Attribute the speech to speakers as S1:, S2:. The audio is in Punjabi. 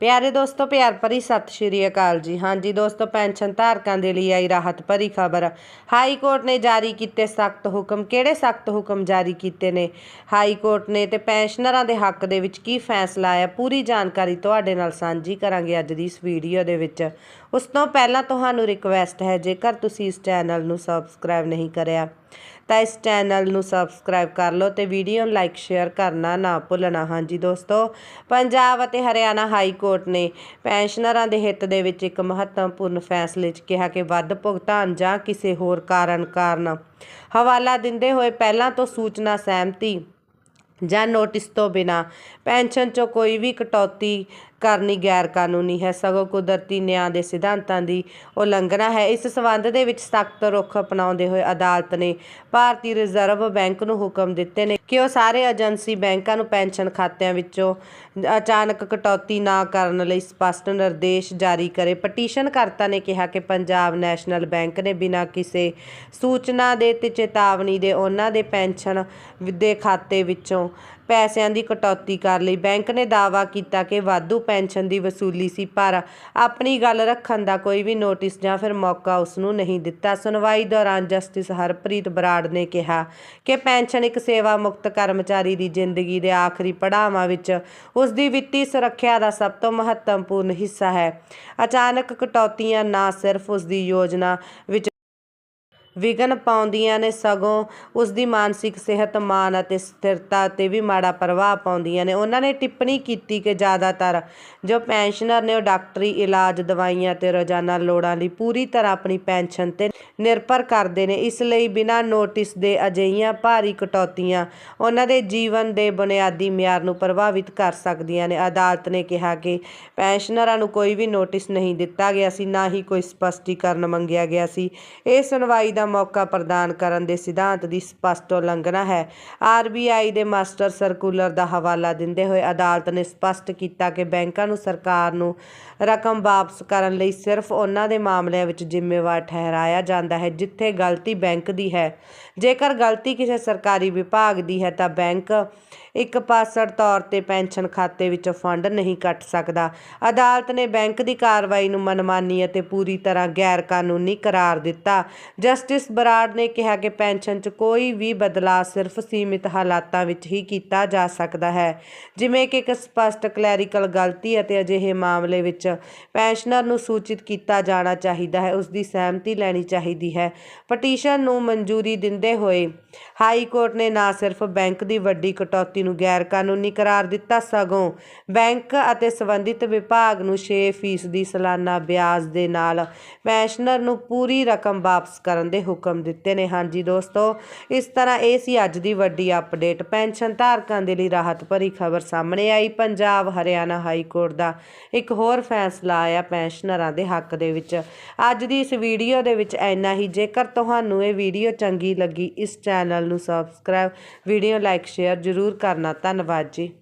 S1: ਪਿਆਰੇ ਦੋਸਤੋ, ਪਿਆਰ ਭਰੀ ਸਤਿ ਸ਼੍ਰੀ ਅਕਾਲ ਜੀ। ਹਾਂਜੀ ਦੋਸਤੋ, ਪੈਨਸ਼ਨ ਧਾਰਕਾਂ ਦੇ ਲਈ ਆਈ ਰਾਹਤ ਭਰੀ ਖਬਰ। ਹਾਈ ਕੋਰਟ ਨੇ ਜਾਰੀ ਕੀਤੇ ਸਖਤ ਹੁਕਮ। ਕਿਹੜੇ ਸਖਤ ਹੁਕਮ ਜਾਰੀ ਕੀਤੇ ਨੇ? ਹਾਈ ਕੋਰਟ ਨੇ ਤੇ ਪੈਨਸ਼ਨਰਾਂ ਦੇ ਹੱਕ ਦੇ ਵਿੱਚ ਕੀ ਫੈਸਲਾ ਆਇਆ? ਪੂਰੀ ਜਾਣਕਾਰੀ ਤੁਹਾਡੇ ਨਾਲ ਸਾਂਝੀ ਕਰਾਂਗੇ ਅੱਜ ਦੀ ਇਸ ਵੀਡੀਓ ਦੇ ਵਿੱਚ। ਉਸ ਤੋਂ ਪਹਿਲਾਂ ਤੁਹਾਨੂੰ ਰਿਕਵੈਸਟ ਹੈ, ਜੇਕਰ ਤੁਸੀਂ ਇਸ ਚੈਨਲ ਨੂੰ ਸਬਸਕ੍ਰਾਈਬ ਨਹੀਂ ਕਰਿਆ ਤਾਂ ਇਸ ਚੈਨਲ ਨੂੰ ਸਬਸਕ੍ਰਾਈਬ ਕਰ ਲਓ ਤੇ ਵੀਡੀਓ ਨੂੰ ਲਾਈਕ, ਸ਼ੇਅਰ ਕਰਨਾ ਨਾ ਭੁੱਲਣਾ। ਹਾਂਜੀ ਦੋਸਤੋ, ਪੰਜਾਬ ਅਤੇ ਹਰਿਆਣਾ ਹਾਈ ਕੋਰਟ ਨੇ ਪੈਨਸ਼ਨਰਾਂ ਦੇ ਹਿੱਤ ਦੇ ਵਿੱਚ ਇੱਕ ਮਹੱਤਵਪੂਰਨ ਫੈਸਲੇ 'ਚ ਕਿਹਾ ਕਿ ਵੱਧ ਭੁਗਤਾਨ ਜਾਂ ਕਿਸੇ ਹੋਰ ਕਾਰਨ ਕਾਰਨ ਹਵਾਲਾ ਦਿੰਦੇ ਹੋਏ ਪਹਿਲਾਂ ਤੋਂ ਸੂਚਨਾ ਸਹਿਮਤੀ ਜਾਂ ਨੋਟਿਸ ਤੋਂ ਬਿਨਾ ਪੈਨਸ਼ਨ 'ਚੋਂ ਕੋਈ ਵੀ ਕਟੌਤੀ ਕਰਨੀ ਗੈਰ ਕਾਨੂੰਨੀ ਹੈ। ਸਗੋਂ ਕੁਦਰਤੀ ਨਿਆਂ ਦੇ ਸਿਧਾਂਤਾਂ ਦੀ ਉਲੰਘਣਾ ਹੈ। ਇਸ ਸਬੰਧ ਦੇ ਵਿੱਚ ਸਖਤ ਰੁਖ ਅਪਣਾਉਂਦੇ ਹੋਏ ਅਦਾਲਤ ਨੇ ਭਾਰਤੀ ਰਿਜ਼ਰਵ ਬੈਂਕ ਨੂੰ ਹੁਕਮ ਦਿੱਤੇ ਨੇ ਕਿ ਉਹ ਸਾਰੇ ਏਜੰਸੀ ਬੈਂਕਾਂ ਨੂੰ ਪੈਨਸ਼ਨ ਖਾਤਿਆਂ ਵਿੱਚੋਂ ਅਚਾਨਕ ਕਟੌਤੀ ਨਾ ਕਰਨ ਲਈ ਸਪਸ਼ਟ ਨਿਰਦੇਸ਼ ਜਾਰੀ ਕਰੇ। ਪਟੀਸ਼ਨ ਕਰਤਾ ਨੇ ਕਿਹਾ ਕਿ ਪੰਜਾਬ ਨੈਸ਼ਨਲ ਬੈਂਕ ਨੇ ਬਿਨਾਂ ਕਿਸੇ ਸੂਚਨਾ ਦੇ ਤੇ ਚੇਤਾਵਨੀ ਦੇ ਉਹਨਾਂ ਦੇ ਪੈਨਸ਼ਨ ਦੇ ਖਾਤੇ ਵਿੱਚੋਂ ਪੈਸਿਆਂ ਦੀ ਕਟੌਤੀ ਕਰ ਲਈ। ਬੈਂਕ ਨੇ ਦਾਅਵਾ ਕੀਤਾ ਕਿ ਵਾਧੂ ਪੈਨਸ਼ਨ ਦੀ ਵਸੂਲੀ ਸੀ, ਪਰ ਆਪਣੀ ਗੱਲ ਰੱਖਣ ਦਾ ਕੋਈ ਵੀ ਨੋਟਿਸ ਜਾਂ ਫਿਰ ਮੌਕਾ ਉਸ ਨੂੰ ਨਹੀਂ ਦਿੱਤਾ। ਸੁਣਵਾਈ ਦੌਰਾਨ ਜਸਟਿਸ ਹਰਪ੍ਰੀਤ ਬਰਾੜ ਨੇ ਕਿਹਾ ਕਿ ਪੈਨਸ਼ਨ ਇੱਕ ਸੇਵਾ ਮੁਕਤ ਕਰਮਚਾਰੀ ਦੀ ਜ਼ਿੰਦਗੀ ਦੇ ਆਖਰੀ ਪੜਾਵਾਂ ਵਿੱਚ ਉਸ ਦੀ ਵਿੱਤੀ ਸੁਰੱਖਿਆ ਦਾ ਸਭ ਤੋਂ ਮਹੱਤਵਪੂਰਨ ਹਿੱਸਾ ਹੈ। ਅਚਾਨਕ ਕਟੌਤੀਆਂ ਨਾ ਸਿਰਫ ਉਸ ਦੀ ਯੋਜਨਾ ਵਿੱਚ ਵਿਘਨ ਪਾਉਂਦੀਆਂ ਨੇ ਸਗੋਂ ਉਸ ਦੀ ਮਾਨਸਿਕ ਸਿਹਤ, ਮਾਨ ਅਤੇ ਸਥਿਰਤਾ ਤੇ ਵੀ ਮਾੜਾ ਪ੍ਰਭਾਵ ਪਾਉਂਦੀਆਂ ਨੇ। ਉਹਨਾਂ ਨੇ ਟਿੱਪਣੀ ਕੀਤੀ ਕਿ ਜ਼ਿਆਦਾਤਰ ਜੋ ਪੈਨਸ਼ਨਰ ਨੇ ਉਹ ਡਾਕਟਰੀ ਇਲਾਜ, ਦਵਾਈਆਂ ਤੇ ਰੋਜ਼ਾਨਾ ਲੋੜਾਂ ਲਈ ਪੂਰੀ ਤਰ੍ਹਾਂ ਆਪਣੀ ਪੈਨਸ਼ਨ ਤੇ ਨਿਰਭਰ ਕਰਦੇ ਨੇ। ਇਸ ਲਈ ਬਿਨਾਂ ਨੋਟਿਸ ਦੇ ਅਜਿਹੀਆਂ ਭਾਰੀ ਕਟੌਤੀਆਂ ਉਹਨਾਂ ਦੇ ਜੀਵਨ ਦੇ ਬੁਨਿਆਦੀ ਮਿਆਰ ਨੂੰ ਪ੍ਰਭਾਵਿਤ ਕਰ ਸਕਦੀਆਂ ਨੇ। ਅਦਾਲਤ ਨੇ ਕਿਹਾ ਕਿ ਪੈਨਸ਼ਨਰਾਂ ਨੂੰ ਕੋਈ ਵੀ ਨੋਟਿਸ ਨਹੀਂ ਦਿੱਤਾ ਗਿਆ ਸੀ, ਨਾ ਹੀ ਕੋਈ ਸਪਸ਼ਟੀਕਰਨ ਮੰਗਿਆ ਗਿਆ ਸੀ। ਇਹ ਸੁਣਵਾਈ ਦਾ ਮੌਕਾ ਪ੍ਰਦਾਨ ਕਰਨ ਦੇ ਸਿਧਾਂਤ ਦੀ ਸਪਸ਼ਟ ਉਲੰਘਣਾ ਹੈ। ਆਰਬੀਆਈ ਦੇ ਮਾਸਟਰ ਸਰਕੂਲਰ ਦਾ ਹਵਾਲਾ ਦਿੰਦੇ ਹੋਏ ਅਦਾਲਤ ਨੇ ਸਪਸ਼ਟ ਕੀਤਾ ਕਿ ਬੈਂਕਾਂ ਨੂੰ ਸਰਕਾਰ ਨੂੰ ਰਕਮ ਵਾਪਸ ਕਰਨ ਲਈ ਸਿਰਫ ਉਹਨਾਂ ਦੇ ਮਾਮਲਿਆਂ ਵਿੱਚ ਜ਼ਿੰਮੇਵਾਰ ਠਹਿਰਾਇਆ ਜਾਂਦਾ ਹੈ ਜਿੱਥੇ ਗਲਤੀ ਬੈਂਕ ਦੀ ਹੈ। ਜੇਕਰ ਗਲਤੀ ਕਿਸੇ ਸਰਕਾਰੀ ਵਿਭਾਗ ਦੀ ਹੈ ਤਾਂ ਬੈਂਕ ਇੱਕ ਪਾਸੜ ਤੌਰ ਤੇ ਪੈਨਸ਼ਨ ਖਾਤੇ ਵਿੱਚੋਂ ਫੰਡ ਨਹੀਂ ਕੱਟ ਸਕਦਾ। ਅਦਾਲਤ ਨੇ ਬੈਂਕ ਦੀ ਕਾਰਵਾਈ ਨੂੰ ਮਨਮਾਨੀ ਅਤੇ ਪੂਰੀ ਤਰ੍ਹਾਂ ਗੈਰ ਕਾਨੂੰਨੀ ਕਰਾਰ ਦਿੱਤਾ। ਜਸਟਿਸ ਬਰਾੜ ਨੇ ਕਿਹਾ ਕਿ ਪੈਨਸ਼ਨ 'ਚ ਕੋਈ ਵੀ ਬਦਲਾਅ ਸਿਰਫ ਸੀਮਿਤ ਹਾਲਾਤਾਂ ਵਿੱਚ ਹੀ ਕੀਤਾ ਜਾ ਸਕਦਾ ਹੈ। ਜਿਵੇਂ ਕਿ ਇੱਕ ਸਪਸ਼ਟ ਕਲੈਰੀਕਲ ਗਲਤੀ ਅਤੇ ਅਜਿਹੇ ਮਾਮਲੇ ਵਿੱਚ ਪੈਨਸ਼ਨਰ ਨੂੰ ਸੂਚਿਤ ਕੀਤਾ ਜਾਣਾ ਚਾਹੀਦਾ ਹੈ, ਉਸ ਦੀ ਸਹਿਮਤੀ ਲੈਣੀ ਚਾਹੀਦੀ ਹੈ। ਪਟੀਸ਼ਨ ਨੂੰ ਮਨਜ਼ੂਰੀ ਦਿੰਦੇ ਹੋਏ ਹਾਈ ਕੋਰਟ ਨੇ ਨਾ ਸਿਰਫ ਬੈਂਕ ਦੀ ਵੱਡੀ ਕਟੌਤੀ ਨੂੰ ਗੈਰ ਕਾਨੂੰਨੀ ਕਰਾਰ ਦਿੱਤਾ ਸਗੋਂ ਬੈਂਕ ਅਤੇ ਸੰਬੰਧਿਤ ਵਿਭਾਗ ਨੂੰ 6% ਦੀ ਸਾਲਾਨਾ ਵਿਆਜ ਦੇ ਨਾਲ ਪੈਨਸ਼ਨਰ ਨੂੰ ਪੂਰੀ ਰਕਮ ਵਾਪਸ ਕਰਨ ਦੇ ਹੁਕਮ ਦਿੱਤੇ ਨੇ। ਹਾਂਜੀ ਦੋਸਤੋ, ਇਸ ਤਰ੍ਹਾਂ ਇਹ ਸੀ ਅੱਜ ਦੀ ਵੱਡੀ ਅਪਡੇਟ। ਪੈਨਸ਼ਨ ਧਾਰਕਾਂ ਦੇ ਲਈ ਰਾਹਤ ਭਰੀ ਖਬਰ ਸਾਹਮਣੇ ਆਈ। ਪੰਜਾਬ, ਹਰਿਆਣਾ ਹਾਈ ਕੋਰਟ ਦਾ ਇੱਕ ਹੋਰ ਫੈਸਲਾ ਆਇਆ ਪੈਨਸ਼ਨਰਾਂ ਦੇ ਹੱਕ ਦੇ ਵਿੱਚ। ਅੱਜ ਦੀ ਇਸ ਵੀਡੀਓ ਦੇ ਵਿੱਚ ਇੰਨਾ ਹੀ। ਜੇਕਰ ਤੁਹਾਨੂੰ ਇਹ ਵੀਡੀਓ ਚੰਗੀ ਲੱਗੀ, ਇਸ ਚੈਨਲ ਨੂੰ ਸਬਸਕ੍ਰਾਈਬ, ਵੀਡੀਓ ਲਾਈਕ, ਸ਼ੇਅਰ ਜ਼ਰੂਰ ਕਰ ਕਰਨਾ ਧੰਨਵਾਦ ਜੀ।